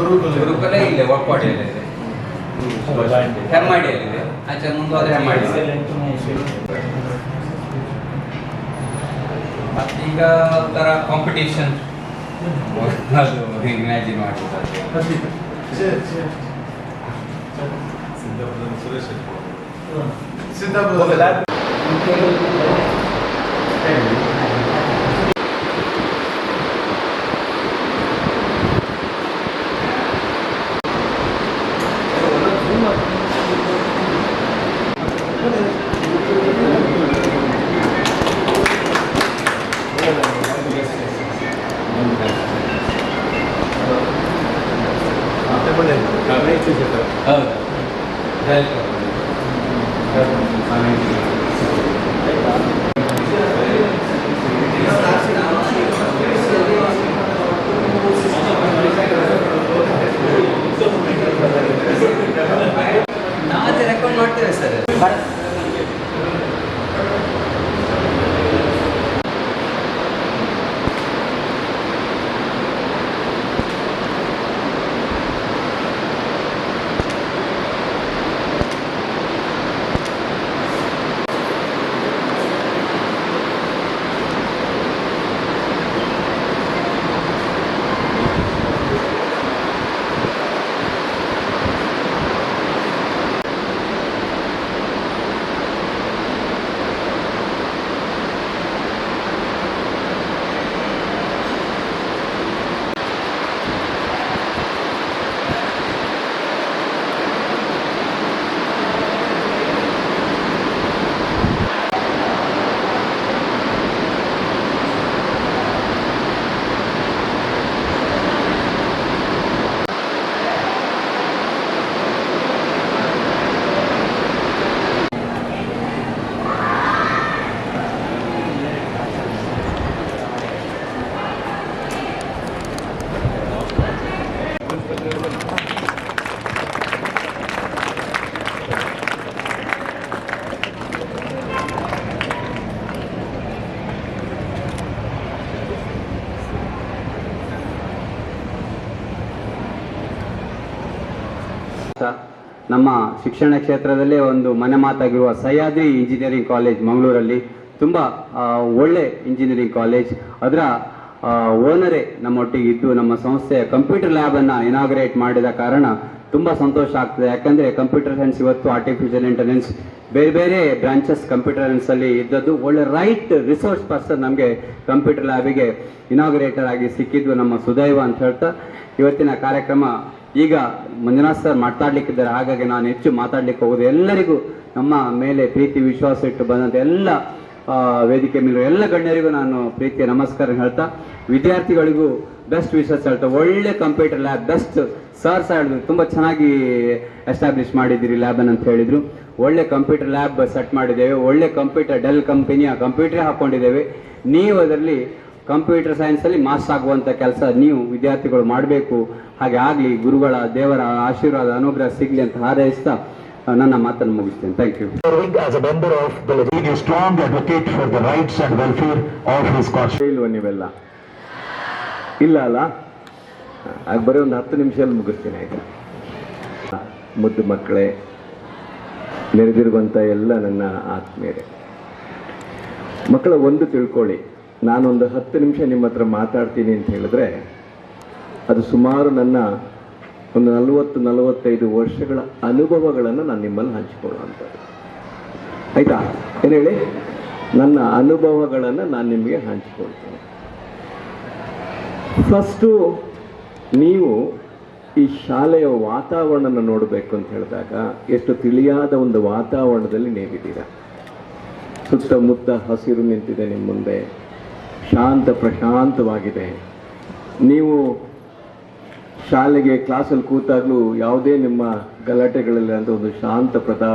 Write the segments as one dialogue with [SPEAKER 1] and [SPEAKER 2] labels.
[SPEAKER 1] ಗುರುಕುಲ. ಇಲ್ಲೇ ಒಕ್ಕೋಟೆಯಲ್ಲಿ ಇದೆ. ಹೆಮ್ಮಾಡಿಯಲ್ಲಿದೆ. ಆಚೆ ಮುಂದೆ ಹೆಮ್ಮಾಡಿ ಮತ್ತೀಗ ಒಂಥರ ಕಾಂಪಿಟೇಷನ್ ಅದು ಇಮ್ಯಾಜಿನ್ ಮಾಡಿದ್ದಾರೆ
[SPEAKER 2] ಸಿದ್ದಾಪುರ
[SPEAKER 3] ನಮ್ಮ ಶಿಕ್ಷಣ ಕ್ಷೇತ್ರದಲ್ಲೇ ಒಂದು ಮನೆ ಮಾತಾಗಿರುವ ಸಹ್ಯಾದ್ರಿ ಇಂಜಿನಿಯರಿಂಗ್ ಕಾಲೇಜ್ ಮಂಗಳೂರಲ್ಲಿ, ತುಂಬ ಒಳ್ಳೆ ಇಂಜಿನಿಯರಿಂಗ್ ಕಾಲೇಜ್. ಅದರ ಓನರೇ ನಮ್ಮೊಟ್ಟಿಗೆ ಇದ್ದು ನಮ್ಮ ಸಂಸ್ಥೆಯ ಕಂಪ್ಯೂಟರ್ ಲ್ಯಾಬನ್ನು ಇನಾಗ್ರೇಟ್ ಮಾಡಿದ ಕಾರಣ ತುಂಬ ಸಂತೋಷ ಆಗ್ತದೆ. ಯಾಕಂದರೆ ಕಂಪ್ಯೂಟರ್ ಸೈನ್ಸ್ ಇವತ್ತು ಆರ್ಟಿಫಿಷಿಯಲ್ ಇಂಟೆಲಿಜೆನ್ಸ್ ಬೇರೆ ಬೇರೆ ಬ್ರಾಂಚಸ್ ಕಂಪ್ಯೂಟರ್ ಸೈನ್ಸಲ್ಲಿ ಇದ್ದದ್ದು ಒಳ್ಳೆ ರೈಟ್ ರಿಸೋರ್ಸ್ ಪರ್ಸನ್ ನಮಗೆ ಕಂಪ್ಯೂಟರ್ ಲ್ಯಾಬಿಗೆ ಇನಾಗ್ರೇಟರ್ ಆಗಿ ಸಿಕ್ಕಿದ್ದು ನಮ್ಮ ಸುದೈವ ಅಂತ ಹೇಳ್ತಾ, ಇವತ್ತಿನ ಕಾರ್ಯಕ್ರಮ ಈಗ ಮಂಜುನಾಥ್ ಸರ್ ಮಾತಾಡ್ಲಿಕ್ಕಿದ್ದಾರೆ, ಹಾಗಾಗಿ ನಾನು ಹೆಚ್ಚು ಮಾತಾಡ್ಲಿಕ್ಕೆ ಹೋಗೋದು. ಎಲ್ಲರಿಗೂ ನಮ್ಮ ಮೇಲೆ ಪ್ರೀತಿ, ವಿಶ್ವಾಸ ಇಟ್ಟು ಬಂದಂತ ಎಲ್ಲ ವೇದಿಕೆ ಮೇಲೆ ಎಲ್ಲ ಗಣ್ಯರಿಗೂ ನಾನು ಪ್ರೀತಿಯ ನಮಸ್ಕಾರ ಹೇಳ್ತಾ, ವಿದ್ಯಾರ್ಥಿಗಳಿಗೂ ಬೆಸ್ಟ್ ವಿಶ್ವಾಸ ಹೇಳ್ತಾ, ಒಳ್ಳೆ ಕಂಪ್ಯೂಟರ್ ಲ್ಯಾಬ್ ಬೆಸ್ಟ್ ಸರ್ ಸಹ ಹೇಳಿದ್ರು. ತುಂಬ ಚೆನ್ನಾಗಿ ಎಸ್ಟಾಬ್ಲಿಷ್ ಮಾಡಿದ್ದೀರಿ ಲ್ಯಾಬ್ ಅಂತ ಹೇಳಿದ್ರು. ಒಳ್ಳೆ ಕಂಪ್ಯೂಟರ್ ಲ್ಯಾಬ್ ಸೆಟ್ ಮಾಡಿದ್ದೇವೆ. ಒಳ್ಳೆ ಕಂಪ್ಯೂಟರ್ ಡೆಲ್ ಕಂಪನಿಯ ಕಂಪ್ಯೂಟರ್ ಹಾಕೊಂಡಿದ್ದೇವೆ. ನೀವು ಅದರಲ್ಲಿ ಕಂಪ್ಯೂಟರ್ ಸೈನ್ಸಲ್ಲಿ ಮಾಸ್ ಆಗುವಂಥ ಕೆಲಸ ನೀವು ವಿದ್ಯಾರ್ಥಿಗಳು ಮಾಡಬೇಕು. ಹಾಗೆ ಆಗಲಿ ಗುರುಗಳ ದೇವರ ಆಶೀರ್ವಾದ ಅನುಗ್ರಹ ಸಿಗಲಿ ಅಂತ ಹಾರೈಸ್ತಾ ನನ್ನ ಮಾತನ್ನು ಮುಗಿಸ್ತೇನೆ. Thank you
[SPEAKER 4] Serving as a member of the League, a strong advocate for the rights and welfare of his constituents.
[SPEAKER 5] ಇಲ್ವ ನೀವೆಲ್ಲ? ಇಲ್ಲ ಅಲ್ಲ? ಆಗ ಬರೀ ಒಂದು ಹತ್ತು ನಿಮಿಷದಲ್ಲಿ ಮುಗಿಸ್ತೀನಿ ಆಯ್ತಾ? ಮುದ್ದು ಮಕ್ಕಳೇ ನೆರೆದಿರುವಂತ ಎಲ್ಲ ನನ್ನ ಆತ್ಮೀಯರೇ ಮಕ್ಕಳ ಒಂದು ತಿಳ್ಕೊಳ್ಳಿ. ನಾನೊಂದು ಹತ್ತು ನಿಮಿಷ ನಿಮ್ಮ ಹತ್ರ ಮಾತಾಡ್ತೀನಿ ಅಂತ ಹೇಳಿದ್ರೆ, ಅದು ಸುಮಾರು ನನ್ನ ಒಂದು ನಲವತ್ತು, ನಲವತ್ತೈದು ವರ್ಷಗಳ ಅನುಭವಗಳನ್ನು ನಾನು ನಿಮ್ಮಲ್ಲಿ ಹಂಚಿಕೊಳ್ಳುವಂಥದ್ದು ಆಯ್ತಾ? ಏನು ಹೇಳಿ? ನನ್ನ ಅನುಭವಗಳನ್ನು ನಾನು ನಿಮಗೆ ಹಂಚಿಕೊಳ್ತೇನೆ. ಫಸ್ಟು ನೀವು ಈ ಶಾಲೆಯ ವಾತಾವರಣನ ನೋಡಬೇಕು ಅಂತ ಹೇಳಿದಾಗ, ಎಷ್ಟು ತಿಳಿಯಾದ ಒಂದು ವಾತಾವರಣದಲ್ಲಿ ನೀವಿದ್ದೀರಾ? ಸುತ್ತಮುತ್ತ ಹಸಿರು ನಿಂತಿದೆ ನಿಮ್ಮ ಮುಂದೆ. ಶಾಂತ ಪ್ರಶಾಂತವಾಗಿದೆ. ನೀವು ಶಾಲೆಗೆ ಕ್ಲಾಸಲ್ಲಿ ಕೂತಾಗಲೂ ಯಾವುದೇ ನಿಮ್ಮ ಗಲಾಟೆಗಳಿಲ್ಲ ಅಂತ ಒಂದು ಶಾಂತ ಪ್ರತಾ,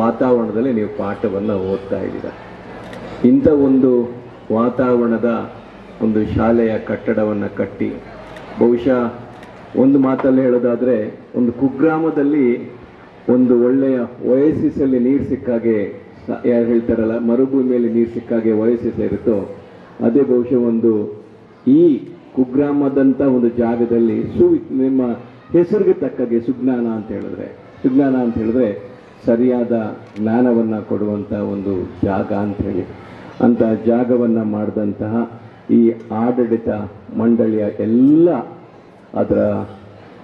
[SPEAKER 5] ವಾತಾವರಣದಲ್ಲಿ ನೀವು ಪಾಠವನ್ನು ಓದ್ತಾ ಇದ್ದೀರಾ? ಇಂಥ ಒಂದು ವಾತಾವರಣದ ಒಂದು ಶಾಲೆಯ ಕಟ್ಟಡವನ್ನು ಕಟ್ಟಿ, ಬಹುಶಃ ಒಂದು ಮಾತಲ್ಲಿ ಹೇಳೋದಾದರೆ, ಒಂದು ಕುಗ್ರಾಮದಲ್ಲಿ ಒಂದು ಒಳ್ಳೆಯ ಒಯಸಿಸ್ ಅಲ್ಲಿ ನೀರು ಸಿಕ್ಕಾಗೆ ಯಾರು ಹೇಳ್ತಾರಲ್ಲ, ಮರುಭೂಮಿಯಲ್ಲಿ ನೀರು ಸಿಕ್ಕಾಗೆ ವಯಸ್ಸಿಸ ಇರುತ್ತೋ ಅದೇ ಬಹುಶಃ ಒಂದು ಈ ಕುಗ್ರಾಮದಂತ ಒಂದು ಜಾಗದಲ್ಲಿ ಸು ನಿಮ್ಮ ಹೆಸರಿಗೆ ತಕ್ಕಾಗೆ ಸುಜ್ಞಾನ ಅಂತ ಹೇಳಿದ್ರೆ, ಸುಜ್ಞಾನ ಅಂತ ಹೇಳಿದ್ರೆ ಸರಿಯಾದ ಜ್ಞಾನವನ್ನ ಕೊಡುವಂತ ಒಂದು ಜಾಗ ಅಂತ ಹೇಳಿ. ಅಂತ ಜಾಗವನ್ನ ಮಾಡಿದಂತಹ ಈ ಆಡಳಿತ ಮಂಡಳಿಯ ಎಲ್ಲ ಅದರ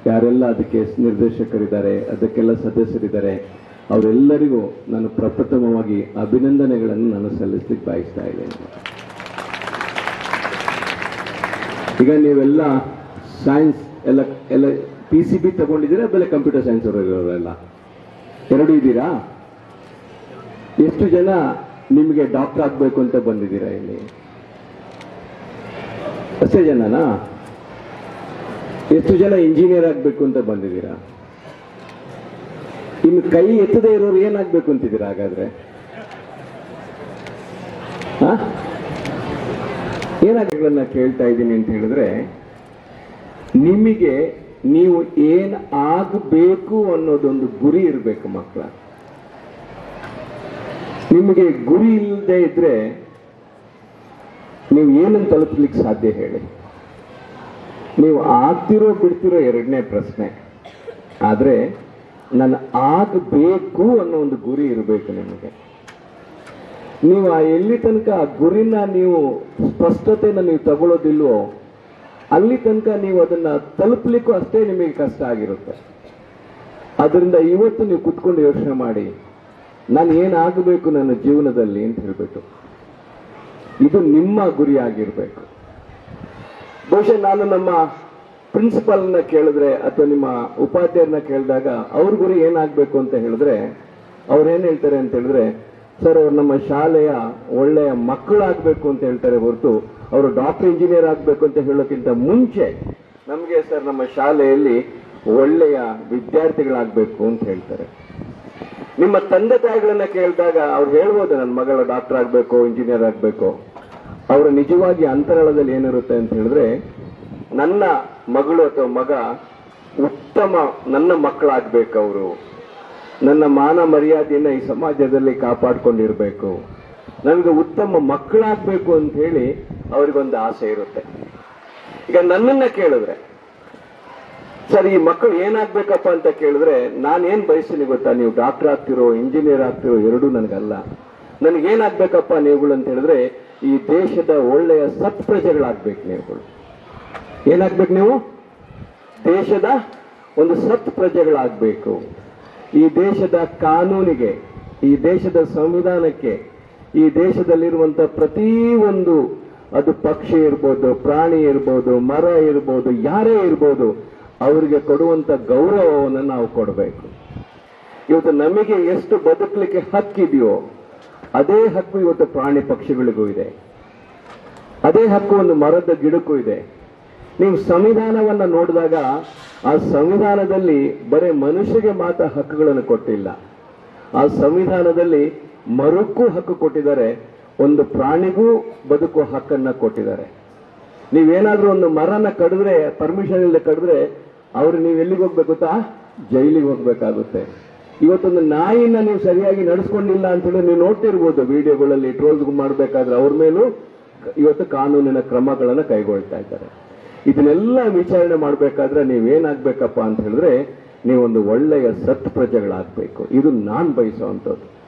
[SPEAKER 5] ಯಾರೆಲ್ಲ ಅದಕ್ಕೆ ನಿರ್ದೇಶಕರಿದ್ದಾರೆ, ಅದಕ್ಕೆಲ್ಲ ಸದಸ್ಯರಿದ್ದಾರೆ, ಅವರೆಲ್ಲರಿಗೂ ನಾನು ಪ್ರಪ್ರಥಮವಾಗಿ ಅಭಿನಂದನೆಗಳನ್ನು ನಾನು ಸಲ್ಲಿಸ್ಲಿಕ್ಕೆ ಬಯಸ್ತಾ ಇದ್ದೇನೆ. ಈಗ ನೀವೆಲ್ಲ ಸೈನ್ಸ್ ಎಲ್ಲ ಎಲ್ಲ ಪಿ ಸಿ ಬಿ ತಗೊಂಡಿದ್ದೀರಾ ಬೆಲೆ ಕಂಪ್ಯೂಟರ್ ಸೈನ್ಸ್ ಅವರೆಲ್ಲ ಎರಡು ಇದ್ದೀರಾ? ಎಷ್ಟು ಜನ ನಿಮಗೆ ಡಾಕ್ಟರ್ ಆಗಬೇಕು ಅಂತ ಬಂದಿದ್ದೀರಾ ಇಲ್ಲಿ? ಅಷ್ಟೇ ಜನನಾ? ಎಷ್ಟು ಜನ ಇಂಜಿನಿಯರ್ ಆಗಬೇಕು ಅಂತ ಬಂದಿದ್ದೀರಾ? ನಿಮ್ಮ ಕೈ ಎತ್ತದೇ ಇರೋರು ಏನಾಗಬೇಕು ಅಂತಿದ್ದೀರಾ ಹಾಗಾದ್ರೆ? ಹಾ? ಏನಾಗಗಳನ್ನ ಕೇಳ್ತಾ ಇದ್ದೀನಿ ಅಂತ ಹೇಳಿದ್ರೆ, ನಿಮಗೆ ನೀವು ಏನ್ ಆಗಬೇಕು ಅನ್ನೋದೊಂದು ಗುರಿ ಇರಬೇಕು ಮಕ್ಕಳ. ನಿಮಗೆ ಗುರಿ ಇಲ್ಲದೆ ಇದ್ರೆ ನೀವು ಏನನ್ನು ತಲುಪಲಿಕ್ಕೆ ಸಾಧ್ಯ ಹೇಳಿ. ನೀವು ಆಗ್ತಿರೋ ಬಿಡ್ತಿರೋ ಎರಡನೇ ಪ್ರಶ್ನೆ. ಆದರೆ ನಾನು ಆಗಬೇಕು ಅನ್ನೋ ಒಂದು ಗುರಿ ಇರಬೇಕು ನಿಮಗೆ. ನೀವು ಆ ಎಲ್ಲಿ ತನಕ ಆ ಗುರಿನ ನೀವು ಸ್ಪಷ್ಟತೆಯನ್ನು ನೀವು ತಗೊಳ್ಳೋದಿಲ್ವೋ, ಅಲ್ಲಿ ತನಕ ನೀವು ಅದನ್ನ ತಲುಪಲಿಕ್ಕೂ ಅಷ್ಟೇ ನಿಮಗೆ ಕಷ್ಟ ಆಗಿರುತ್ತೆ. ಅದರಿಂದ ಇವತ್ತು ನೀವು ಕುತ್ಕೊಂಡು ಯೋಚನೆ ಮಾಡಿ, ನಾನು ಏನಾಗಬೇಕು ನನ್ನ ಜೀವನದಲ್ಲಿ ಅಂತ ಹೇಳ್ಬಿಟ್ಟು. ಇದು ನಿಮ್ಮ ಗುರಿ ಆಗಿರ್ಬೇಕು. ಬಹುಶಃ ನಾನು ನಮ್ಮ ಪ್ರಿನ್ಸಿಪಾಲ್ನ ಕೇಳಿದ್ರೆ ಅಥವಾ ನಿಮ್ಮ ಉಪಾಧ್ಯಾಯರನ್ನ ಕೇಳಿದಾಗ, ಅವ್ರ ಗುರಿ ಏನಾಗಬೇಕು ಅಂತ ಹೇಳಿದ್ರೆ ಅವ್ರೇನ್ ಹೇಳ್ತಾರೆ ಅಂತ ಹೇಳಿದ್ರೆ ಸರ್, ಅವರು ನಮ್ಮ ಶಾಲೆಯ ಒಳ್ಳೆಯ ಮಕ್ಕಳಾಗಬೇಕು ಅಂತ ಹೇಳ್ತಾರೆ ಹೊರತು, ಅವರು ಡಾಕ್ಟರ್ ಇಂಜಿನಿಯರ್ ಆಗಬೇಕು ಅಂತ ಹೇಳೋಕ್ಕಿಂತ ಮುಂಚೆ ನಮಗೆ ಸರ್, ನಮ್ಮ ಶಾಲೆಯಲ್ಲಿ ಒಳ್ಳೆಯ ವಿದ್ಯಾರ್ಥಿಗಳಾಗಬೇಕು ಅಂತ ಹೇಳ್ತಾರೆ. ನಿಮ್ಮ ತಂದೆ ತಾಯಿಗಳನ್ನ ಕೇಳಿದಾಗ ಅವ್ರು ಹೇಳ್ಬೋದು, ನನ್ನ ಮಗಳ ಡಾಕ್ಟರ್ ಆಗಬೇಕು ಇಂಜಿನಿಯರ್ ಆಗಬೇಕು. ಅವರ ನಿಜವಾಗಿ ಅಂತರಾಳದಲ್ಲಿ ಏನಿರುತ್ತೆ ಅಂತ ಹೇಳಿದ್ರೆ, ನನ್ನ ಮಗಳು ಅಥವಾ ಮಗ ಉತ್ತಮ, ನನ್ನ ಮಕ್ಕಳಾಗ್ಬೇಕು ಅವರು. ನನ್ನ ಮಾನ ಮರ್ಯಾದೆಯನ್ನು ಈ ಸಮಾಜದಲ್ಲಿ ಕಾಪಾಡಿಕೊಂಡಿರಬೇಕು. ನನಗೆ ಉತ್ತಮ ಮಕ್ಕಳಾಗಬೇಕು ಅಂತ ಹೇಳಿ ಅವರಿಗೊಂದು ಆಸೆ ಇರುತ್ತೆ. ಈಗ ನನ್ನನ್ನ ಕೇಳಿದ್ರೆ, ಸರ್, ಈ ಮಕ್ಕಳು ಏನಾಗ್ಬೇಕಪ್ಪ ಅಂತ ಕೇಳಿದ್ರೆ ನಾನು ಏನ್ ಬಯಸ್ತೀನಿ ಗೊತ್ತಾ? ನೀವು ಡಾಕ್ಟರ್ ಆಗ್ತಿರೋ, ಇಂಜಿನಿಯರ್ ಆಗ್ತಿರೋ ಎರಡೂ ನನಗಲ್ಲ. ನನಗೇನಾಗ್ಬೇಕಪ್ಪ ನೀವುಗಳು ಅಂತ ಹೇಳಿದ್ರೆ, ಈ ದೇಶದ ಒಳ್ಳೆಯ ಸತ್ಪ್ರಜೆಗಳಾಗ್ಬೇಕು ನೀವುಗಳು. ಏನಾಗ್ಬೇಕು ನೀವು? ದೇಶದ ಒಂದು ಸತ್ ಪ್ರಜೆಗಳಾಗಬೇಕು ಈ ದೇಶದ ಕಾನೂನಿಗೆ, ಈ ದೇಶದ ಸಂವಿಧಾನಕ್ಕೆ, ಈ ದೇಶದಲ್ಲಿರುವಂತ ಪ್ರತಿ ಒಂದು ಅದು ಪಕ್ಷಿ ಇರ್ಬೋದು, ಪ್ರಾಣಿ ಇರ್ಬೋದು, ಮರ ಇರ್ಬೋದು, ಯಾರೇ ಇರ್ಬೋದು, ಅವರಿಗೆ ಕೊಡುವಂತ ಗೌರವವನ್ನು ನಾವು ಕೊಡಬೇಕು. ಇವತ್ತು ನಮಗೆ ಎಷ್ಟು ಬದುಕಲಿಕ್ಕೆ ಹಕ್ಕಿದೆಯೋ, ಅದೇ ಹಕ್ಕು ಇವತ್ತು ಪ್ರಾಣಿ ಪಕ್ಷಿಗಳಿಗೂ ಇದೆ. ಅದೇ ಹಕ್ಕು ಒಂದು ಮರದ ಗಿಡಕ್ಕೂ ಇದೆ. ನೀವು ಸಂವಿಧಾನವನ್ನ ನೋಡಿದಾಗ ಆ ಸಂವಿಧಾನದಲ್ಲಿ ಬರೀ ಮನುಷ್ಯಗೆ ಮಾತ್ರ ಹಕ್ಕುಗಳನ್ನು ಕೊಟ್ಟಿಲ್ಲ. ಆ ಸಂವಿಧಾನದಲ್ಲಿ ಮರಕ್ಕೂ ಹಕ್ಕು ಕೊಟ್ಟಿದ್ದಾರೆ, ಒಂದು ಪ್ರಾಣಿಗೂ ಬದುಕುವ ಹಕ್ಕನ್ನ ಕೊಟ್ಟಿದ್ದಾರೆ. ನೀವೇನಾದ್ರೂ ಒಂದು ಮರನ ಕಡಿದ್ರೆ ಪರ್ಮಿಷನ್ ಇಲ್ಲದೆ ಕಡಿದ್ರೆ, ಅವ್ರು ನೀವು ಎಲ್ಲಿಗೆ ಹೋಗ್ಬೇಕು ಗೊತ್ತಾ? ಜೈಲಿಗೆ ಹೋಗ್ಬೇಕಾಗುತ್ತೆ. ಇವತ್ತೊಂದು ನಾಯಿನ ನೀವು ಸರಿಯಾಗಿ ನಡೆಸ್ಕೊಂಡಿಲ್ಲ ಅಂತ ಹೇಳಿ ನೀವು ನೋಡ್ತಿರ್ಬೋದು ವಿಡಿಯೋಗಳಲ್ಲಿ ಟ್ರೋಲ್ಸ್ ಮಾಡಬೇಕಾದ್ರೆ ಅವ್ರ ಮೇಲೂ ಇವತ್ತು ಕಾನೂನಿನ ಕ್ರಮಗಳನ್ನು ಕೈಗೊಳ್ತಾ ಇದ್ದಾರೆ. ಇದನ್ನೆಲ್ಲ ವಿಚಾರಣೆ ಮಾಡಬೇಕಾದ್ರೆ ನೀವೇನಾಗಬೇಕಪ್ಪ ಅಂತ ಹೇಳಿದ್ರೆ ನೀವೊಂದು ಒಳ್ಳೆಯ ಸತ್ ಪ್ರಜೆಗಳಾಗಬೇಕು. ಇದು ನಾನು ಬಯಸುವಂಥದ್ದು.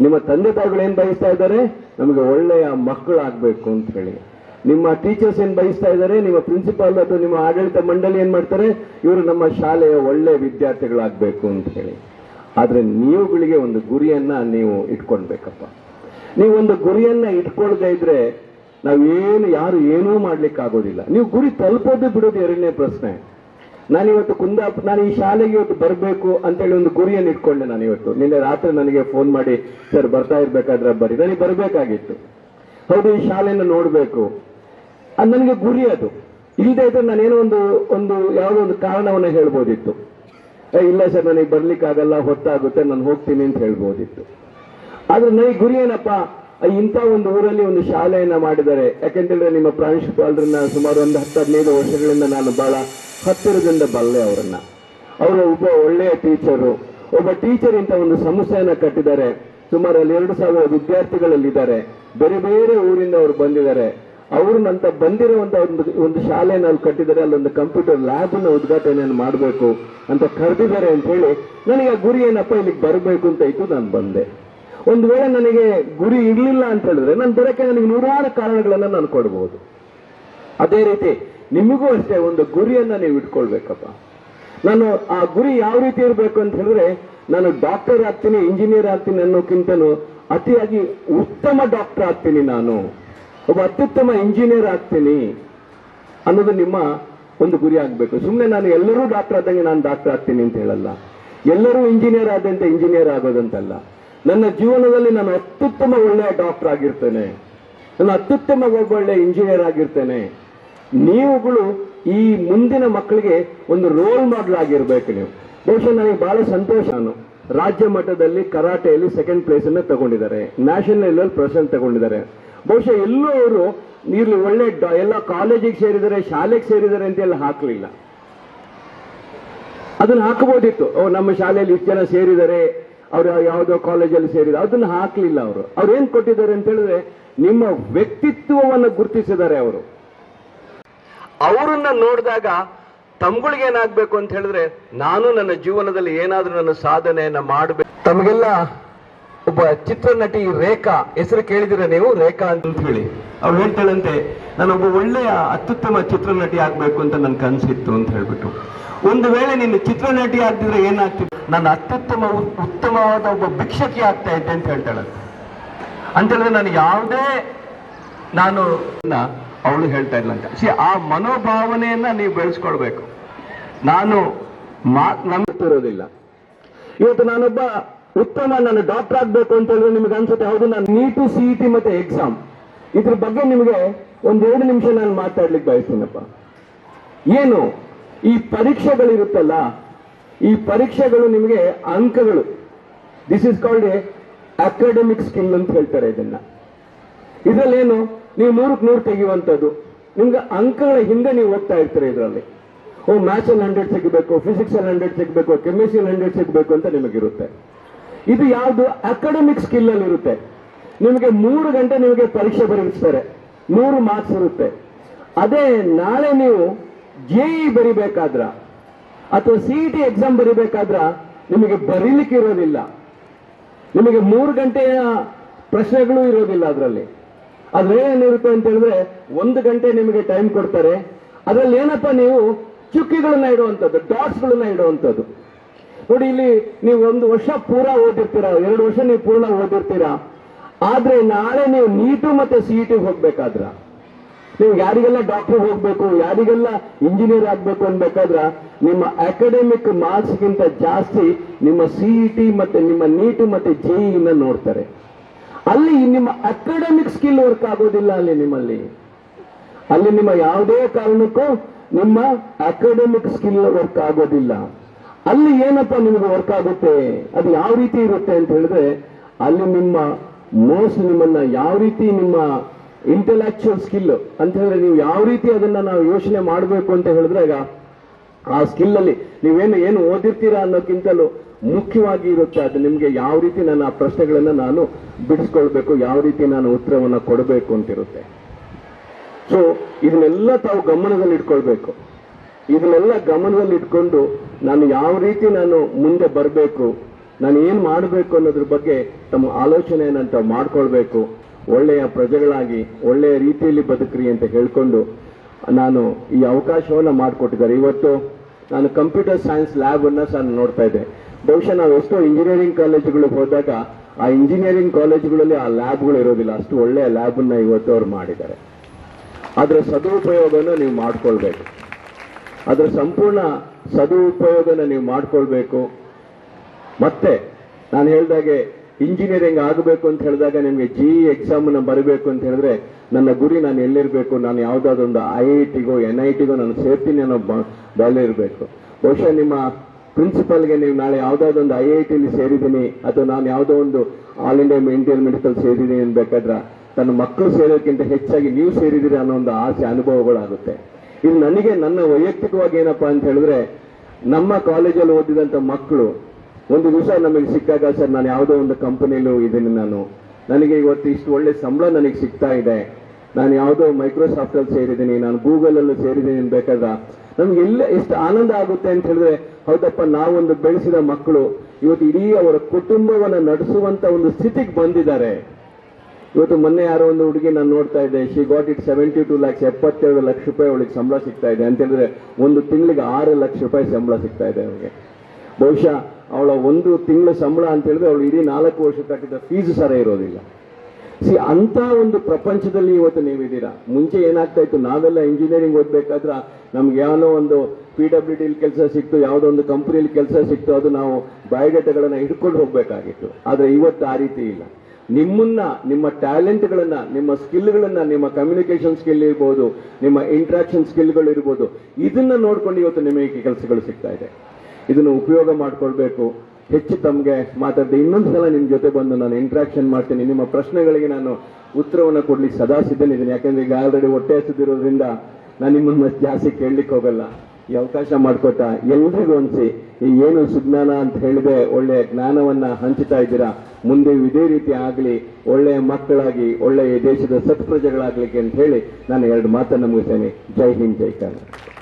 [SPEAKER 5] ನಿಮ್ಮ ತಂದೆ ತಾಯಿಗಳು ಏನು ಬಯಸ್ತಾ ಇದ್ದಾರೆ? ನಮಗೆ ಒಳ್ಳೆಯ ಮಕ್ಕಳಾಗಬೇಕು ಅಂತ ಹೇಳಿ. ನಿಮ್ಮ ಟೀಚರ್ಸ್ ಏನು ಬಯಸ್ತಾ ಇದ್ದಾರೆ? ನಿಮ್ಮ ಪ್ರಿನ್ಸಿಪಾಲ್ ಅಥವಾ ನಿಮ್ಮ ಆಡಳಿತ ಮಂಡಳಿ ಏನು ಮಾಡ್ತಾರೆ? ಇವರು ನಮ್ಮ ಶಾಲೆಯ ಒಳ್ಳೆಯ ವಿದ್ಯಾರ್ಥಿಗಳಾಗಬೇಕು ಅಂತ ಹೇಳಿ. ಆದರೆ ನೀವುಗಳಿಗೆ ಒಂದು ಗುರಿಯನ್ನ ನೀವು ಇಟ್ಕೊಳ್ಬೇಕಪ್ಪ. ನೀವು ಒಂದು ಗುರಿಯನ್ನ ಇಟ್ಕೊಳ್ದೇ ಇದ್ರೆ ನಾವೇನು ಯಾರು ಏನೂ ಮಾಡ್ಲಿಕ್ಕೆ ಆಗೋದಿಲ್ಲ ನೀವು ಗುರಿ ತಲುಪೋದು ಬಿಡೋದು ಎರಡನೇ ಪ್ರಶ್ನೆ. ನಾನಿವತ್ತು ಕುಂದ ನಾನು ಈ ಶಾಲೆಗೆ ಇವತ್ತು ಬರಬೇಕು ಅಂತೇಳಿ ಒಂದು ಗುರಿಯನ್ನು ಇಟ್ಕೊಂಡೆ ನಾನು ಇವತ್ತು ನಿನ್ನೆ ರಾತ್ರಿ ನನಗೆ ಫೋನ್ ಮಾಡಿ, ಸರ್, ಬರ್ತಾ ಇರ್ಬೇಕಾದ್ರೆ ಬರಿ ನನಗೆ ಬರಬೇಕಾಗಿತ್ತು. ಹೌದು, ಈ ಶಾಲೆಯನ್ನು ನೋಡಬೇಕು. ಅದು ನನಗೆ ಗುರಿ ಅದು. ಇಲ್ಲದೆ ಇದ್ರೆ ನಾನೇನೋ ಒಂದು ಒಂದು ಯಾವುದೋ ಒಂದು ಕಾರಣವನ್ನು ಹೇಳ್ಬೋದಿತ್ತು. ಇಲ್ಲ ಸರ್, ನನಗೆ ಬರ್ಲಿಕ್ಕಾಗಲ್ಲ, ಹೊತ್ತಾಗುತ್ತೆ, ನಾನು ಹೋಗ್ತೀನಿ ಅಂತ ಹೇಳ್ಬೋದಿತ್ತು. ಆದ್ರೆ ನನಗೆ ಗುರಿ ಏನಪ್ಪ? ಇಂಥ ಒಂದು ಊರಲ್ಲಿ ಒಂದು ಶಾಲೆಯನ್ನ ಮಾಡಿದ್ದಾರೆ. ಯಾಕೆಂತೇಳಿದ್ರೆ ನಿಮ್ಮ ಪ್ರಾಂಶುಪಾಲರನ್ನ ಸುಮಾರು ಒಂದು ಹತ್ತು ಹದಿನೈದು ವರ್ಷಗಳಿಂದ ನಾನು ಬಹಳ ಹತ್ತಿರದಿಂದ ಬಲ್ಲೆ ಅವರನ್ನ. ಅವರು ಒಬ್ಬ ಒಳ್ಳೆಯ ಟೀಚರು. ಒಬ್ಬ ಟೀಚರ್ ಇಂಥ ಒಂದು ಸಂಸ್ಥೆಯನ್ನ ಕಟ್ಟಿದ್ದಾರೆ. ಸುಮಾರು ಅಲ್ಲಿ ಎರಡು ಸಾವಿರ ವಿದ್ಯಾರ್ಥಿಗಳಲ್ಲಿದ್ದಾರೆ. ಬೇರೆ ಬೇರೆ ಊರಿಂದ ಅವರು ಬಂದಿದ್ದಾರೆ. ಅವರು ನಂತ ಬಂದಿರುವಂತ ಒಂದು ಒಂದು ಶಾಲೆಯನ್ನು ಅಲ್ಲಿ ಕಟ್ಟಿದ್ದಾರೆ. ಅಲ್ಲೊಂದು ಕಂಪ್ಯೂಟರ್ ಲ್ಯಾಬ್ನ ಉದ್ಘಾಟನೆಯನ್ನು ಮಾಡಬೇಕು ಅಂತ ಕರೆದಿದ್ದಾರೆ ಅಂತ ಹೇಳಿ ನನಗೆ ಆ ಗುರಿ ಏನಪ್ಪ ಇಲ್ಲಿಗೆ ಬರಬೇಕು ಅಂತ ಇತ್ತು, ನಾನು ಬಂದೆ. ಒಂದು ವೇಳೆ ನನಗೆ ಗುರಿ ಇರಲಿಲ್ಲ ಅಂತ ಹೇಳಿದ್ರೆ ನಾನು ಬರೋಕ್ಕೆ ನನಗೆ ನೂರಾರು ಕಾರಣಗಳನ್ನು ನಾನು ಕೊಡಬಹುದು ಅದೇ ರೀತಿ ನಿಮಗೂ ಅಷ್ಟೇ ಒಂದು ಗುರಿಯನ್ನ ನೀವು ಇಟ್ಕೊಳ್ಬೇಕಪ್ಪ. ನಾನು ಆ ಗುರಿ ಯಾವ ರೀತಿ ಇರಬೇಕು ಅಂತ ಹೇಳಿದ್ರೆ ನಾನು ಡಾಕ್ಟರ್ ಆಗ್ತೀನಿ, ಇಂಜಿನಿಯರ್ ಆಗ್ತೀನಿ ಅನ್ನೋಕ್ಕಿಂತಲೂ ಅತಿಯಾಗಿ ಉತ್ತಮ ಡಾಕ್ಟರ್ ಆಗ್ತೀನಿ ನಾನು. ಒಬ್ಬ ಅತ್ಯುತ್ತಮ ಇಂಜಿನಿಯರ್ ಆಗ್ತೀನಿ ಅನ್ನೋದು ನಿಮ್ಮ ಒಂದು ಗುರಿ ಆಗಬೇಕು. ಸುಮ್ಮನೆ ನಾನು ಎಲ್ಲರೂ ಡಾಕ್ಟರ್ ಆದಂಗೆ ನಾನು ಡಾಕ್ಟರ್ ಆಗ್ತೀನಿ ಅಂತ ಹೇಳಲ್ಲ. ಎಲ್ಲರೂ ಇಂಜಿನಿಯರ್ ಆದಂತೆ ಇಂಜಿನಿಯರ್ ಆಗೋದಂತಲ್ಲ. ನನ್ನ ಜೀವನದಲ್ಲಿ ನಾನು ಅತ್ಯುತ್ತಮ ಒಳ್ಳೆಯ ಡಾಕ್ಟರ್ ಆಗಿರ್ತೇನೆ. ನಾನು ಅತ್ಯುತ್ತಮ ಒಳ್ಳೆಯ ಇಂಜಿನಿಯರ್ ಆಗಿರ್ತೇನೆ. ನೀವುಗಳು ಈ ಮುಂದಿನ ಮಕ್ಕಳಿಗೆ ಒಂದು ರೋಲ್ ಮಾಡಲ್ ಆಗಿರ್ಬೇಕು ನೀವು. ಬಹುಶಃ ನನಗೆ ಬಹಳ ಸಂತೋಷ. ನಾನು ರಾಜ್ಯ ಮಟ್ಟದಲ್ಲಿ ಕರಾಟೆಯಲ್ಲಿ ಸೆಕೆಂಡ್ ಪ್ಲೇಸ್ ಅನ್ನ ತಗೊಂಡಿದ್ದಾರೆ. ನ್ಯಾಷನಲ್ ಲೆವೆಲ್ ಪ್ರೆಸೆಂಟ್ ತಗೊಂಡಿದ್ದಾರೆ. ಬಹುಶಃ ಎಲ್ಲೂ ಅವರು ಇರ್ಲಿ ಒಳ್ಳೆ ಎಲ್ಲ ಕಾಲೇಜಿಗೆ ಸೇರಿದರೆ ಶಾಲೆಗೆ ಸೇರಿದರೆ ಅಂತ ಎಲ್ಲ ಹಾಕಲಿಲ್ಲ. ಅದನ್ನ ಹಾಕಬಹುದಿತ್ತು. ನಮ್ಮ ಶಾಲೆಯಲ್ಲಿ ಇಷ್ಟು ಜನ ಸೇರಿದ್ದಾರೆ. ಅವರು ಯಾವುದೋ ಕಾಲೇಜಲ್ಲಿ ಸೇರಿದ ಅದನ್ನ ಹಾಕ್ಲಿಲ್ಲ ಅವರು. ಅವ್ರು ಏನ್ ಕೊಟ್ಟಿದ್ದಾರೆ ಅಂತ ಹೇಳಿದ್ರೆ, ನಿಮ್ಮ ವ್ಯಕ್ತಿತ್ವವನ್ನು ಗುರುತಿಸಿದ್ದಾರೆ ಅವರು. ಅವರನ್ನ ನೋಡಿದಾಗ ತಮ್ಗಳಿಗೆ ಏನಾಗ್ಬೇಕು ಅಂತ ಹೇಳಿದ್ರೆ, ನಾನು ನನ್ನ ಜೀವನದಲ್ಲಿ ಏನಾದ್ರೂ ನನ್ನ ಸಾಧನೆಯನ್ನ ಮಾಡಬೇಕು. ತಮಗೆಲ್ಲ ಒಬ್ಬ ಚಿತ್ರನಟಿ ರೇಖಾ, ಹೆಸರು ಕೇಳಿದಿರ ನೀವು? ರೇಖಾ ಅಂತ ಹೇಳಿ. ಅವ್ರು ಹೇಳ್ತಾಳಂತೆ, ನಾನೊಬ್ಬ ಒಳ್ಳೆಯ ಅತ್ಯುತ್ತಮ ಚಿತ್ರನಟಿ ಆಗ್ಬೇಕು ಅಂತ ನನ್ ಕನಸಿತ್ತು ಅಂತ ಹೇಳ್ಬಿಟ್ಟು. ಒಂದು ವೇಳೆ ನೀನು ಚಿತ್ರನಟಿ ಆಗ್ತಿದ್ರೆ ಏನಾಗ್ತಿದ್ರು ನಾನು ಅತ್ಯುತ್ತಮ ಉತ್- ಉತ್ತಮವಾದ ಒಬ್ಬ ಭಿಕ್ಷಕಿ ಆಗ್ತಾ ಇದ್ದೆ ಅಂತ ಹೇಳ್ತಾಳೆ. ಅಂತ ಹೇಳಿದ್ರೆ ನಾನು ಯಾವುದೇ ನಾನು ಅವಳು ಹೇಳ್ತಾ ಇದ್ಲಂತೆ. ಸಿ ಆ ಮನೋಭಾವನೆಯನ್ನ ನೀವು ಬೆಳೆಸ್ಕೊಳ್ಬೇಕು. ನಾನು ನಂಬಿರೋದಿಲ್ಲ ಇವತ್ತು ನಾನೊಬ್ಬ ಉತ್ತಮ, ನಾನು ಡಾಕ್ಟರ್ ಆಗ್ಬೇಕು ಅಂತ ಹೇಳಿದ್ರೆ ನಿಮ್ಗೆ ಅನ್ಸುತ್ತೆ, ಹೌದು, ನಾನು ನೀಟು ಸಿ ಟಿ ಮತ್ತೆ ಎಕ್ಸಾಮ್ ಇದ್ರ ಬಗ್ಗೆ ನಿಮಗೆ ಒಂದೆರಡು ನಿಮಿಷ ನಾನು ಮಾತಾಡ್ಲಿಕ್ಕೆ ಬಯಸ್ತೀನಪ್ಪ. ಏನು? ಈ ಪರೀಕ್ಷೆಗಳಿರುತ್ತಲ್ಲ, ಈ ಪರೀಕ್ಷೆಗಳು ನಿಮಗೆ ಅಂಕಗಳು. This is called a academic skill ಅಂತ ಹೇಳ್ತಾರೆ ಇದನ್ನ. ಇದರಲ್ಲೇನು, ನೀವು ನೂರಕ್ಕೆ ನೂರು ತೆಗೆಯುವಂಥದ್ದು. ನಿಮ್ಗೆ ಅಂಕಗಳ ಹಿಂದೆ ನೀವು ಹೋಗ್ತಾ ಇರ್ತೀರ ಇದರಲ್ಲಿ. ಓ ಮ್ಯಾಥ್ಸ್ ಅಲ್ಲಿ ಹಂಡ್ರೆಡ್ ಸಿಗಬೇಕು ಫಿಸಿಕ್ಸ್ ಅಲ್ಲಿ ಹಂಡ್ರೆಡ್ ಸಿಗಬೇಕು ಕೆಮಿಸ್ಟ್ರಿ ಅಲ್ಲಿ ಹಂಡ್ರೆಡ್ ಸಿಗಬೇಕು ಅಂತ ನಿಮಗಿರುತ್ತೆ. ಇದು ಯಾವುದು? ಅಕಾಡೆಮಿಕ್ ಸ್ಕಿಲ್ ಅಲ್ಲಿ ಇರುತ್ತೆ. ನಿಮಗೆ ಮೂರು ಗಂಟೆ ನಿಮಗೆ ಪರೀಕ್ಷೆ ಬರೆಯಿಸ್ತಾರೆ ನೂರು ಮಾರ್ಕ್ಸ್ ಇರುತ್ತೆ. ಅದೇ ನಾಳೆ ನೀವು ಜೆಇ ಬರಿಬೇಕಾದ್ರ ಅಥವಾ ಸಿ ಟಿ ಎಕ್ಸಾಮ್ ಬರಿಬೇಕಾದ್ರ ನಿಮಗೆ ಬರೀಲಿಕ್ಕೆ ಇರೋದಿಲ್ಲ. ನಿಮಗೆ ಮೂರು ಗಂಟೆಯ ಪ್ರಶ್ನೆಗಳು ಇರೋದಿಲ್ಲ ಅದರಲ್ಲಿ. ಅದ್ರೇನಿರುತ್ತೆ ಅಂತ ಹೇಳಿದ್ರೆ ಒಂದು ಗಂಟೆ ನಿಮಗೆ ಟೈಮ್ ಕೊಡ್ತಾರೆ. ಅದರಲ್ಲಿ ಏನಪ್ಪ ನೀವು ಚುಕ್ಕಿಗಳನ್ನ ಇಡುವಂಥದ್ದು ಡಾಟ್ಸ್ಗಳನ್ನ ಇಡುವಂಥದ್ದು. ನೋಡಿ ಇಲ್ಲಿ ನೀವು ಒಂದು ವರ್ಷ ಪೂರ ಓದಿರ್ತೀರಾ, ಎರಡು ವರ್ಷ ನೀವು ಪೂರ್ಣ ಓದಿರ್ತೀರಾ. ಆದ್ರೆ ನಾಳೆ ನೀವು ನೀಟು ಮತ್ತೆ ಸಿ ಟಿ ಹೋಗ್ಬೇಕಾದ್ರ ನೀವು ಯಾರಿಗೆಲ್ಲ ಡಾಕ್ಟರ್ ಹೋಗ್ಬೇಕು, ಯಾರಿಗೆಲ್ಲ ಇಂಜಿನಿಯರ್ ಆಗ್ಬೇಕು ಅನ್ಬೇಕಾದ್ರ ನಿಮ್ಮ ಅಕಾಡೆಮಿಕ್ ಮಾರ್ಕ್ಸ್ಗಿಂತ ಜಾಸ್ತಿ ನಿಮ್ಮ ಸಿಇಟಿ ಮತ್ತೆ ನಿಮ್ಮ ನೀಟ್ ಮತ್ತೆ ಜೆಇನ ನೋಡ್ತಾರೆ. ಅಲ್ಲಿ ನಿಮ್ಮ ಅಕಾಡೆಮಿಕ್ ಸ್ಕಿಲ್ ವರ್ಕ್ ಆಗೋದಿಲ್ಲ ಅಲ್ಲಿ ನಿಮ್ಮಲ್ಲಿ. ಅಲ್ಲಿ ನಿಮ್ಮ ಯಾವುದೇ ಕಾರಣಕ್ಕೂ ನಿಮ್ಮ ಅಕಾಡೆಮಿಕ್ ಸ್ಕಿಲ್ ವರ್ಕ್ ಆಗೋದಿಲ್ಲ. ಅಲ್ಲಿ ಏನಪ್ಪ ನಿಮಗೆ ವರ್ಕ್ ಆಗುತ್ತೆ? ಅದು ಯಾವ ರೀತಿ ಇರುತ್ತೆ ಅಂತ ಹೇಳಿದ್ರೆ, ಅಲ್ಲಿ ನಿಮ್ಮ ಮೋಸ್ ನಿಮ್ಮನ್ನ ಯಾವ ರೀತಿ ನಿಮ್ಮ ಇಂಟೆಲೆಕ್ಚುಯಲ್ ಸ್ಕಿಲ್ ಅಂತ ಹೇಳಿದ್ರೆ ನೀವು ಯಾವ ರೀತಿ ಅದನ್ನ ನಾವು ಯೋಚನೆ ಮಾಡಬೇಕು ಅಂತ ಹೇಳಿದ್ರಾಗ ಆ ಸ್ಕಿಲ್ ಅಲ್ಲಿ ನೀವೇನು ಏನು ಓದಿರ್ತೀರಾ ಅನ್ನೋಕ್ಕಿಂತಲೂ ಮುಖ್ಯವಾಗಿ ಇರುತ್ತೆ ಅದು ನಿಮಗೆ ಯಾವ ರೀತಿ ನಾನು ಆ ಪ್ರಶ್ನೆಗಳನ್ನ ನಾನು ಬಿಡಿಸ್ಕೊಳ್ಬೇಕು, ಯಾವ ರೀತಿ ನಾನು ಉತ್ತರವನ್ನು ಕೊಡಬೇಕು ಅಂತಿರುತ್ತೆ. ಸೊ ಇದನ್ನೆಲ್ಲ ತಾವು ಗಮನದಲ್ಲಿ ಇಟ್ಕೊಳ್ಬೇಕು. ಇದನ್ನೆಲ್ಲ ಗಮನದಲ್ಲಿ ಇಟ್ಕೊಂಡು ನಾನು ಯಾವ ರೀತಿ ನಾನು ಮುಂದೆ ಬರಬೇಕು, ನಾನು ಏನು ಮಾಡಬೇಕು ಅನ್ನೋದ್ರ ಬಗ್ಗೆ ತಮ್ಮ ಆಲೋಚನೆಯನ್ನು ತಾವು ಮಾಡ್ಕೊಳ್ಬೇಕು. ಒಳ್ಳೆಯ ಪ್ರಜೆಗಳಾಗಿ, ಒಳ್ಳೆಯ ರೀತಿಯಲ್ಲಿ ಬದುಕ್ರಿ ಅಂತ ಹೇಳ್ಕೊಂಡು ನಾನು ಈ ಅವಕಾಶವನ್ನು ಮಾಡಿಕೊಟ್ಟಿದ್ದಾರೆ. ಇವತ್ತು ನಾನು ಕಂಪ್ಯೂಟರ್ ಸೈನ್ಸ್ ಲ್ಯಾಬ್ ಅನ್ನ ಸಹ ನೋಡ್ತಾ ಇದ್ದೆ. ಬಹುಶಃ ನಾವು ಎಷ್ಟೋ ಇಂಜಿನಿಯರಿಂಗ್ ಕಾಲೇಜುಗಳಿಗೆ ಹೋದಾಗ ಆ ಇಂಜಿನಿಯರಿಂಗ್ ಕಾಲೇಜುಗಳಲ್ಲಿ ಆ ಲ್ಯಾಬ್ಗಳು ಇರೋದಿಲ್ಲ. ಅಷ್ಟು ಒಳ್ಳೆಯ ಲ್ಯಾಬ್ ಅನ್ನ ಇವತ್ತು ಅವ್ರು ಮಾಡಿದ್ದಾರೆ. ಅದರ ಸದುಪಯೋಗವನ್ನು ನೀವು ಮಾಡ್ಕೊಳ್ಬೇಕು. ಅದರ ಸಂಪೂರ್ಣ ಸದುಪಯೋಗನ ನೀವು ಮಾಡ್ಕೊಳ್ಬೇಕು. ಮತ್ತೆ ನಾನು ಹೇಳ್ದಾಗೆ ಇಂಜಿನಿಯರಿಂಗ್ ಆಗಬೇಕು ಅಂತ ಹೇಳಿದಾಗ ನಿಮಗೆ ಜಿ ಎಕ್ಸಾಮ್ನ ಬರಬೇಕು ಅಂತ ಹೇಳಿದ್ರೆ ನನ್ನ ಗುರಿ ನಾನು ಎಲ್ಲಿರಬೇಕು, ನಾನು ಯಾವುದಾದ್ರೊಂದು ಐ ಐ ಟಿಗೋ ಎನ್ ಐ ಟಿಗೋ ನಾನು ಸೇರ್ತೀನಿ ಅನ್ನೋ ಬೆಲೆ ಇರಬೇಕು. ಬಹುಶಃ ನಿಮ್ಮ ಪ್ರಿನ್ಸಿಪಲ್ಗೆ ನೀವು ನಾಳೆ ಯಾವುದಾದ್ರೊಂದು ಐ ಐ ಟಿಲಿ ಸೇರಿದ್ದೀನಿ, ಅಥವಾ ನಾನು ಯಾವುದೋ ಒಂದು ಆಲ್ ಇಂಡಿಯಾ ಇಂಡಿಯನ್ ಮೆಡಿಕಲ್ ಸೇರಿದ್ದೀನಿ ಅನ್ಬೇಕಾದ್ರೆ ತನ್ನ ಮಕ್ಕಳು ಸೇರೋಕ್ಕಿಂತ ಹೆಚ್ಚಾಗಿ ನೀವು ಸೇರಿದ್ದೀರಿ ಅನ್ನೋ ಒಂದು ಆಸೆ, ಅನುಭವಗಳಾಗುತ್ತೆ. ಇದು ನನಗೆ, ನನ್ನ ವೈಯಕ್ತಿಕವಾಗಿ ಏನಪ್ಪಾ ಅಂತ ಹೇಳಿದ್ರೆ, ನಮ್ಮ ಕಾಲೇಜಲ್ಲಿ ಓದಿದಂತ ಮಕ್ಕಳು ಒಂದು ದಿವಸ ನಮಗೆ ಸಿಕ್ಕಾಗ ಸರ್, ನಾನು ಯಾವುದೋ ಒಂದು ಕಂಪನಿಲೂ ಇದ್ದೀನಿ ನಾನು. ನನಗೆ ಇವತ್ತು ಇಷ್ಟು ಒಳ್ಳೆ ಸಂಬಳ ನನಗೆ ಸಿಗ್ತಾ ಇದೆ. ನಾನು ಯಾವುದೋ ಮೈಕ್ರೋಸಾಫ್ಟ್ ಅಲ್ಲಿ ಸೇರಿದ್ದೀನಿ, ನಾನು ಗೂಗಲ್ ಅಲ್ಲಿ ಸೇರಿದ್ದೀನಿ ಬೇಕಾದ ನಮ್ಗೆ ಎಲ್ಲ ಎಷ್ಟು ಆನಂದ ಆಗುತ್ತೆ ಅಂತ ಹೇಳಿದ್ರೆ, ಹೌದಪ್ಪ, ನಾವೊಂದು ಬೆಳೆಸಿದ ಮಕ್ಕಳು ಇವತ್ತು ಇಡೀ ಅವರ ಕುಟುಂಬವನ್ನು ನಡೆಸುವಂತ ಒಂದು ಸ್ಥಿತಿಗೆ ಬಂದಿದ್ದಾರೆ. ಇವತ್ತು ಮೊನ್ನೆ ಯಾರೋ ಒಂದು ಹುಡುಗಿ ನಾನು ನೋಡ್ತಾ ಇದ್ದೆ she got it seventy two lakhs ಎಪ್ಪತ್ತೆರಡು ಲಕ್ಷ ರೂಪಾಯಿ ಅವಳಿಗೆ ಸಂಬಳ ಸಿಗ್ತಾ ಇದೆ. ಅಂತ ಹೇಳಿದ್ರೆ, ಒಂದು ತಿಂಗಳಿಗೆ ಆರು ಲಕ್ಷ ರೂಪಾಯಿ ಸಂಬಳ ಸಿಗ್ತಾ ಇದೆ ಅವಳಿಗೆ. ಬಹುಶಃ ಅವಳ ಒಂದು ತಿಂಗಳ ಸಂಬಳ ಅಂತ ಹೇಳಿದ್ರೆ ಅವಳು ಇಡೀ ನಾಲ್ಕು ವರ್ಷ ಕಟ್ಟಿದ ಫೀಸ್ ಸರ ಇರೋದಿಲ್ಲ. ಸಿ ಅಂತ ಒಂದು ಪ್ರಪಂಚದಲ್ಲಿ ಇವತ್ತು ನೀವಿದ್ದೀರಾ? ಮುಂಚೆ ಏನಾಗ್ತಾ ಇತ್ತು? ನಾವೆಲ್ಲ ಇಂಜಿನಿಯರಿಂಗ್ ಓದ್ಬೇಕಾದ್ರೆ ನಮ್ಗೆ ಯಾವನೋ ಒಂದು ಪಿ ಡಬ್ಲ್ಯೂ ಕೆಲಸ ಸಿಕ್ತು, ಯಾವುದೋ ಒಂದು ಕಂಪನಿಯಲ್ಲಿ ಕೆಲಸ ಸಿಕ್ತು, ಅದು ನಾವು ಬಯೋಡೇಟಾಗಳನ್ನ ಹಿಡ್ಕೊಂಡು ಹೋಗ್ಬೇಕಾಗಿತ್ತು. ಆದ್ರೆ ಇವತ್ತು ಆ ರೀತಿ ಇಲ್ಲ. ನಿಮ್ಮನ್ನ, ನಿಮ್ಮ ಟ್ಯಾಲೆಂಟ್ಗಳನ್ನ ನಿಮ್ಮ ಸ್ಕಿಲ್ಗಳನ್ನ ನಿಮ್ಮ ಕಮ್ಯುನಿಕೇಶನ್ ಸ್ಕಿಲ್ ಇರ್ಬೋದು, ನಿಮ್ಮ ಇಂಟ್ರಾಕ್ಷನ್ ಸ್ಕಿಲ್ಗಳು ಇರ್ಬೋದು, ಇದನ್ನ ನೋಡ್ಕೊಂಡು ಇವತ್ತು ನಿಮಗೆ ಕೆಲಸಗಳು ಸಿಗ್ತಾ ಇದೆ. ಇದನ್ನು ಉಪಯೋಗ ಮಾಡ್ಕೊಳ್ಬೇಕು. ಹೆಚ್ಚು ತಮಗೆ ಮಾತಾಡ್ದೆ ಇನ್ನೊಂದು ಸಲ ನಿಮ್ಮ ಜೊತೆ ಬಂದು ನಾನು ಇಂಟ್ರಾಕ್ಷನ್ ಮಾಡ್ತೀನಿ. ನಿಮ್ಮ ಪ್ರಶ್ನೆಗಳಿಗೆ ನಾನು ಉತ್ತರವನ್ನು ಕೊಡ್ಲಿಕ್ಕೆ ಸದಾ ಸಿದ್ಧನಿದ್ದೀನಿ. ಯಾಕಂದ್ರೆ ಈಗ ಆಲ್ರೆಡಿ ಹೊಟ್ಟೆ ಹಸಿದಿರೋದ್ರಿಂದ ನಾನು ನಿಮ್ಮನ್ನು ಜಾಸ್ತಿ ಕೇಳಲಿಕ್ಕೆ ಹೋಗಲ್ಲ. ಈ ಅವಕಾಶ ಮಾಡ್ಕೊತಾ ಎಲ್ರಿಗೂ ಅನ್ಸಿ, ಈ ಏನು ಸುಜ್ಞಾನ ಅಂತ ಹೇಳಿದೆ ಒಳ್ಳೆಯ ಜ್ಞಾನವನ್ನ ಹಂಚುತ್ತಾ ಇದ್ದೀರಾ? ಮುಂದೆ ಇದೇ ರೀತಿ ಆಗಲಿ, ಒಳ್ಳೆಯ ಮಕ್ಕಳಾಗಿ, ಒಳ್ಳೆಯ ದೇಶದ ಸತ್ಪ್ರಜೆಗಳಾಗಲಿಕ್ಕೆ ಅಂತ ಹೇಳಿ ನಾನು ಎರಡು ಮಾತನ್ನು ಮುಗಿಸ್ತೇನೆ. ಜೈ ಹಿಂದ್, ಜೈ ಕರ್ನಾಟಕ